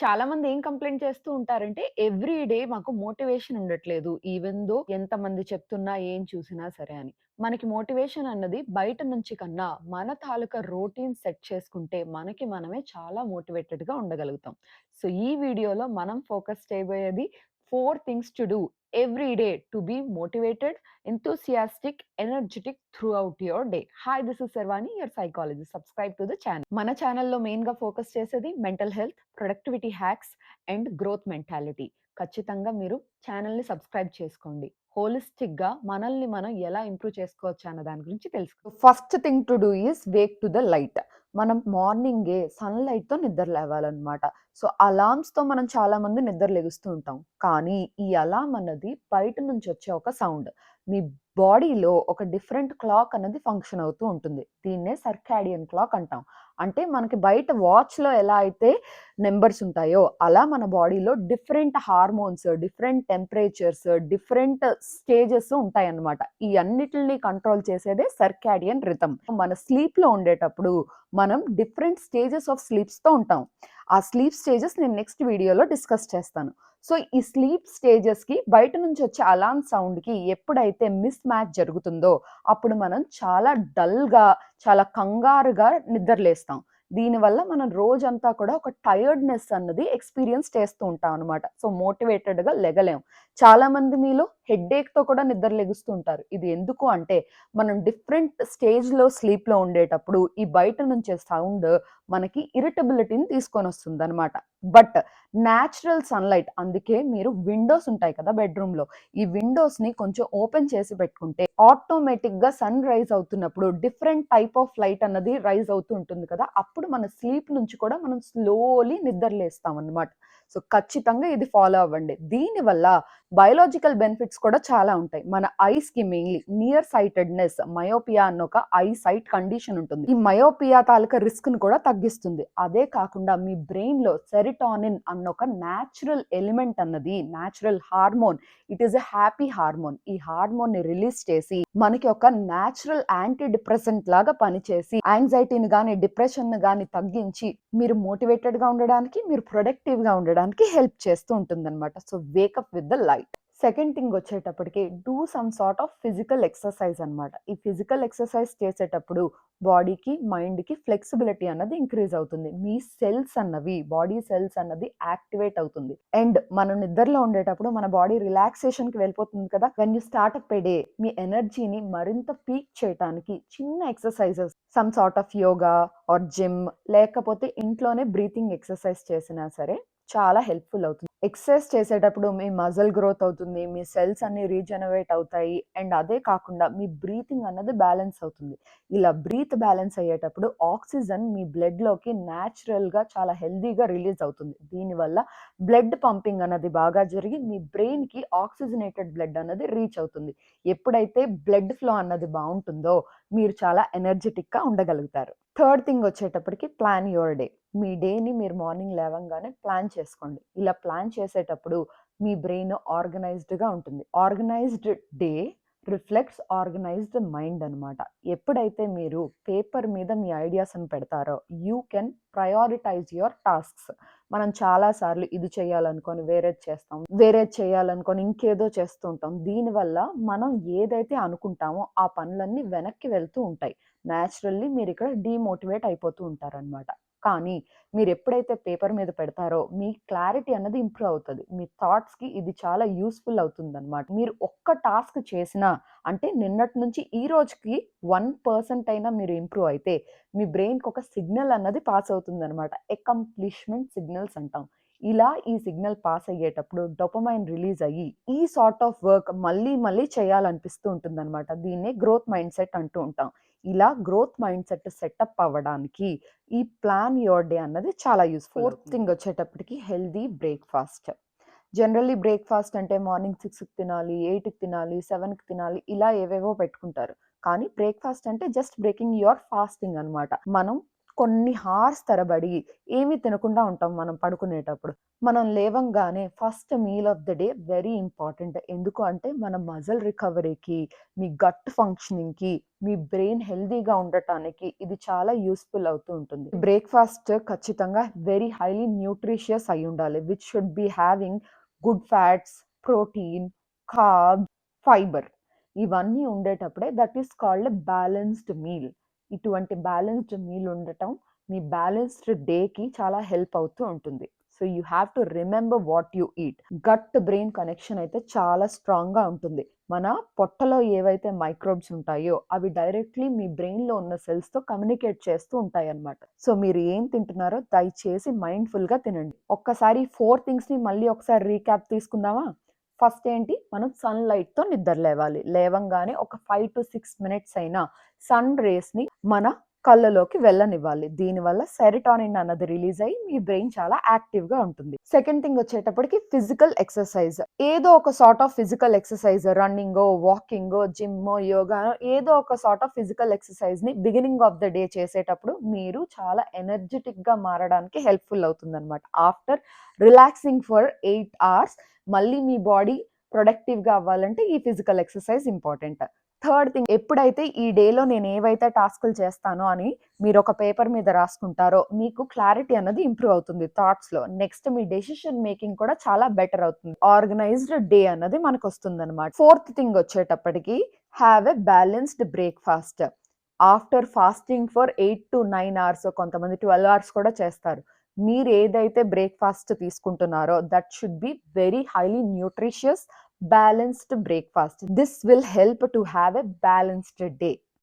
చాలా మంది ఏం కంప్లైంట్ చేస్తూ ఉంటారంటే, ఎవ్రీ డే మాకు మోటివేషన్ ఉండట్లేదు. ఈవెన్ దో ఎంతమంది చెప్తున్నా, ఏం చూసినా సరే అని. మనకి మోటివేషన్ అన్నది బయట నుంచి కన్నా, మన తాలూకా రొటీన్ సెట్ చేసుకుంటే, మనకి మనమే చాలా మోటివేటెడ్‌గా ఉండగలుగుతాం. సో, ఈ వీడియోలో మనం ఫోకస్ చేయబోయేది four things to do every day to be motivated, enthusiastic energetic throughout your day. Hi this is Sharvani your psychologist. Subscribe to the channel. మన ఛానల్‌లో మెయిన్గా ఫోకస్ చేసేది mental health, productivity hacks and growth mentality. ఖచ్చితంగా మీరు ఛానల్‌ని subscribe చేసుకోండి. హోలిస్టిక్‌గా మనల్ని మనం ఎలా ఇంప్రూవ్ చేసుకోవచ్చు అన్న దాని గురించి తెలుసుకో first thing to do is wake to the light. మనం మార్నింగే సన్‌లైట్‌తో నిద్ర లేవాలన్నమాట. సో, అలార్మ్స్‌తో మనం చాలా మంది నిద్ర లెగుస్తూ ఉంటాం. కానీ ఈ అలామ్ అన్నది బయట నుంచి వచ్చే ఒక సౌండ్. మీ బాడీలో ఒక డిఫరెంట్ క్లాక్ అన్నది ఫంక్షన్ అవుతూ ఉంటుంది. దీన్నే సర్కాడియన్ క్లాక్ అంటాం. అంటే మనకి బయట వాచ్‌లో ఎలా అయితే నెంబర్స్ ఉంటాయో, అలా మన బాడీలో different hormones, different temperatures, different stages ఉంటాయన్నమాట. ఈ అన్నిటిని కంట్రోల్ చేసేదే సర్కాడియన్ రిథమ్. మన స్లీప్‌లో ఉండేటప్పుడు మనం డిఫరెంట్ స్టేజెస్ ఆఫ్ స్లీప్స్‌తో ఉంటాం. ఆ స్లీప్ స్టేజెస్ నేను నెక్స్ట్ వీడియోలో డిస్కస్ చేస్తాను. సో, ఈ స్లీప్ స్టేజెస్‌కి బయట నుంచి వచ్చే అలార్మ్ సౌండ్‌కి ఎప్పుడైతే మిస్ మ్యాచ్ జరుగుతుందో, అప్పుడు మనం చాలా డల్‌గా, చాలా కంగారుగా నిద్రలేస్తాం. దీనివల్ల మనం రోజంతా కూడా ఒక టైర్డ్‌నెస్ అన్నది ఎక్స్‌పీరియన్స్ చేస్తూ ఉంటాం అనమాట సో, మోటివేటెడ్‌గా లెగలేం. చాలామంది మీలో హెడ్‌ఏక్‌తో కూడా నిద్ర లెగుస్తూ ఉంటారు. ఇది ఎందుకు అంటే, మనం డిఫరెంట్ స్టేజ్‌లో స్లీప్‌లో ఉండేటప్పుడు ఈ బయట నుంచే సౌండ్ మనకి ఇరిటబిలిటీని తీసుకొని వస్తుంది అనమాట బట్ న్యాచురల్ సన్‌లైట్ అందుకే మీరు విండోస్ ఉంటాయి కదా బెడ్‌రూమ్‌లో. ఈ విండోస్‌ని కొంచెం ఓపెన్ చేసి పెట్టుకుంటే ఆటోమేటిక్‌గా సన్ రైజ్ అవుతున్నప్పుడు డిఫరెంట్ టైప్ ఆఫ్ లైట్ అన్నది రైజ్ అవుతూ ఉంటుంది కదా! అప్పుడు మన స్లీప్ నుంచి కూడా మనం స్లోలీ నిద్రలేస్తాం అనమాట సో, ఖచ్చితంగా ఇది ఫాలో అవ్వండి. దీనివల్ల బయోలాజికల్ బెనిఫిట్స్ కూడా చాలా ఉంటాయి. మన ఐస్‌కి మెయిన్‌లీ నియర్ సైటెడ్‌నెస్, మయోపియా అన్న ఒక ఐ సైట్ కండిషన్ ఉంటుంది. ఈ మయోపియా తాలూకా రిస్క్ను కూడా తగ్గిస్తుంది. అదే కాకుండా మీ బ్రెయిన్‌లో సెరిటానిన్ అన్న ఒక న్యాచురల్ ఎలిమెంట్ అన్నది natural hormone it is a happy hormone. ఈ హార్మోన్‌ని రిలీజ్ చేసి మనకి ఒక న్యాచురల్ యాంటీ డిప్రెసెంట్ లాగా పనిచేసి యాంగ్జైటీని కానీ డిప్రెషన్ కానీ తగ్గించి మీరు మోటివేటెడ్‌గా ఉండడానికి, మీరు ప్రొడక్టివ్‌గా ఉండడానికి హెల్ప్ చేస్తూ ఉంటుందన్నమాట. So, wake up with the light. Second thing వచ్చేటప్పటికి do some sort of physical exercise అన్నమాట. ఈ ఫిజికల్ ఎక్సర్సైజ్ చేసేటప్పుడు బాడీకి, మైండ్‌కి ఫ్లెక్సిబిలిటీ అన్నది ఇంక్రీజ్ అవుతుంది. మీ సెల్స్ అన్నవి బాడీ సెల్స్ అన్నది యాక్టివేట్ అవుతుంది. అండ్ మనం నిద్రలో ఉండేటప్పుడు మన బాడీ రిలాక్సేషన్‌కి వెళ్ళిపోతుంది కదా! When you start up day మీ ఎనర్జీని మరింత పీక్ చేయడానికి చిన్న exercises some sort of yoga or gym లేకపోతే ఇంట్లోనే బ్రీతింగ్ ఎక్సర్సైజ్ చేసినా సరే చాలా హెల్ప్‌ఫుల్ అవుతుంది. ఎక్సర్సైజ్ చేసేటప్పుడు మీ మజిల్ గ్రోత్ అవుతుంది. మీ సెల్స్ అన్నీ రీజనరేట్ అవుతాయి. అండ్ అదే కాకుండా మీ బ్రీతింగ్ అన్నది బ్యాలెన్స్ అవుతుంది. ఇలా బ్రీత్ బ్యాలెన్స్ అయ్యేటప్పుడు ఆక్సిజన్ మీ బ్లడ్‌లోకి న్యాచురల్గా చాలా హెల్దీగా రిలీజ్ అవుతుంది. దీనివల్ల బ్లడ్ పంపింగ్ అన్నది బాగా జరిగి మీ బ్రెయిన్‌కి ఆక్సిజనేటెడ్ బ్లడ్ అన్నది రీచ్ అవుతుంది. ఎప్పుడైతే బ్లడ్ ఫ్లో అన్నది బాగుంటుందో మీరు చాలా ఎనర్జెటిక్గా ఉండగలుగుతారు. థర్డ్ థింగ్ వచ్చేటప్పటికి ప్లాన్ యువర్ డే. మీ డేని మీరు మార్నింగ్ లేవంగానే ప్లాన్ చేసుకోండి. ఇలా ప్లాన్ చేసేటప్పుడు మీ బ్రెయిన్ ఆర్గనైజ్డ్‌గా ఉంటుంది. Organised day reflects organised mind అనమాట ఎప్పుడైతే మీరు పేపర్ మీద మీ ఐడియాస్‌ని పెడతారో you can prioritise your tasks. మనం చాలాసార్లు ఇది చేయాలనుకొని వేరేది చేస్తాం. వేరేది చేయాలనుకొని ఇంకేదో చేస్తూ ఉంటాం. దీనివల్ల మనం ఏదైతే అనుకుంటామో ఆ పనులన్నీ వెనక్కి వెళ్తూ ఉంటాయి. నాచురల్లీ మీరు ఇక్కడ డీమోటివేట్ అయిపోతూ ఉంటారనమాట కానీ మీరు ఎప్పుడైతే పేపర్ మీద పెడతారో మీ క్లారిటీ అన్నది ఇంప్రూవ్ అవుతుంది మీ థాట్స్‌కి ఇది చాలా యూజ్‌ఫుల్ అవుతుందన్నమాట. మీరు ఒక్క టాస్క్ చేసినా అంటే నిన్నటి నుంచి ఈ రోజుకి వన్ పర్సెంట్ అయినా మీరు ఇంప్రూవ్ అయితే మీ బ్రెయిన్‌కి ఒక సిగ్నల్ అన్నది పాస్ అవుతుందన్నమాట. అకంప్లిష్మెంట్ సిగ్నల్స్ అంటాం. ఇలా ఈ సిగ్నల్ పాస్ అయ్యేటప్పుడు డోపమైన్ రిలీజ్ అయ్యి ఈ సార్ట్ ఆఫ్ వర్క్ మళ్ళీ మళ్ళీ చేయాలనిపిస్తూ ఉంటుందన్నమాట. దీన్నే గ్రోత్ మైండ్‌సెట్ అంటూ ఉంటాం. ఇలా గ్రోత్ మైండ్‌సెట్ సెటప్ అవ్వడానికి ఈ ప్లాన్ యువర్ డే అన్నది చాలా యూజ్‌ఫుల్ ఫోర్త్. థింగ్ వచ్చేటప్పటికి హెల్తీ బ్రేక్‌ఫాస్ట్. జనరల్లీ బ్రేక్‌ఫాస్ట్ అంటే మార్నింగ్ 6కి తినాలి, 8కి తినాలి, 7కి తినాలి ఇలా ఏవేవో పెట్టుకుంటారు. కానీ బ్రేక్‌ఫాస్ట్ అంటే జస్ట్ బ్రేకింగ్ యువర్ ఫాస్టింగ్ అన్నమాట. మనం కొన్ని హార్స్ తరబడి ఏమి తినకుండా ఉంటాం మనం పడుకునేటప్పుడు. మనం లేవంగానే first meal of the day very important. ఎందుకు అంటే మన మజిల్ రికవరీకి, మీ గట్ ఫంక్షనింగ్‌కి, మీ బ్రెయిన్ హెల్తీగా ఉండటానికి ఇది చాలా యూజ్‌ఫుల్ అవుతూ ఉంటుంది. బ్రేక్‌ఫాస్ట్ ఖచ్చితంగా very highly nutritious అయ్యుండాలి. Which should be having good fats, protein, carb, fibre ఇవన్నీ ఉండేటప్పుడే that is called balanced meal. ఇటువంటి బ్యాలెన్స్డ్ మీల్ ఉండటం మీ బ్యాలెన్స్డ్ డేకి చాలా హెల్ప్ అవుతూ ఉంటుంది. So, you have to remember what you eat. Gut brain connection అయితే చాలా స్ట్రాంగ్‌గా ఉంటుంది. మన పొట్టలో ఏవైతే మైక్రోబ్స్ ఉంటాయో అవి డైరెక్ట్‌లీ మీ బ్రెయిన్‌లో ఉన్న సెల్స్‌తో కమ్యూనికేట్ చేస్తూ ఉంటాయి అనమాట సో, మీరు ఏం తింటున్నారో దయచేసి మైండ్‌ఫుల్‌గా తినండి. ఒక్కసారి ఫోర్ థింగ్స్‌ని మళ్ళీ ఒకసారి రీక్యాప్ తీసుకుందామా? ఫస్ట్ ఏంటి? మనం సన్‌లైట్‌తో నిద్ర లేవాలి. లేవంగానే ఒక 5-6 మినిట్స్ అయినా సన్ రేస్‌ని మన కళ్ళలోకి వెళ్ళనివ్వాలి. దీనివల్ల సెరిటానిన్ అన్నది రిలీజ్ అయ్యి మీ బ్రెయిన్ చాలా యాక్టివ్‌గా ఉంటుంది. సెకండ్ థింగ్ వచ్చేటప్పటికి ఫిజికల్ ఎక్సర్‌సైజ్. ఏదో ఒక sort of physical exercise running వాకింగో, gym యోగానో ఏదో ఒక సార్ట్ ఆఫ్ ఫిజికల్ ఎక్సర్‌సైజ్‌ని బిగినింగ్ ఆఫ్ ద డే చేసేటప్పుడు మీరు చాలా ఎనర్జిటిక్‌గా మారడానికి హెల్ప్‌ఫుల్ అవుతుందన్నమాట. After relaxing for eight hours మళ్ళీ మీ బాడీ ప్రొడక్టివ్‌గా అవ్వాలంటే ఈ physical exercise important. Third thing ఎప్పుడైతే ఈ డేలో నేను ఏవైతే టాస్కులు చేస్తానో అని మీరు ఒక పేపర్ మీద రాసుకుంటారో మీకు క్లారిటీ అన్నది ఇంప్రూవ్ అవుతుంది థాట్స్‌లో. నెక్స్ట్ మీ డెసిషన్ మేకింగ్ కూడా చాలా బెటర్ అవుతుంది. ఆర్గనైజ్డ్ డే అన్నది మనకొస్తుందన్నమాట. ఫోర్త్ థింగ్ వచ్చేటప్పటికి have a balanced breakfast. After fasting for 8-9 hours కొంతమంది 12 అవర్స్ కూడా చేస్తారు. మీరు ఏదైతే బ్రేక్‌ఫాస్ట్ తీసుకుంటున్నారో that should be very highly nutritious, balanced breakfast. This will help to have a balanced day.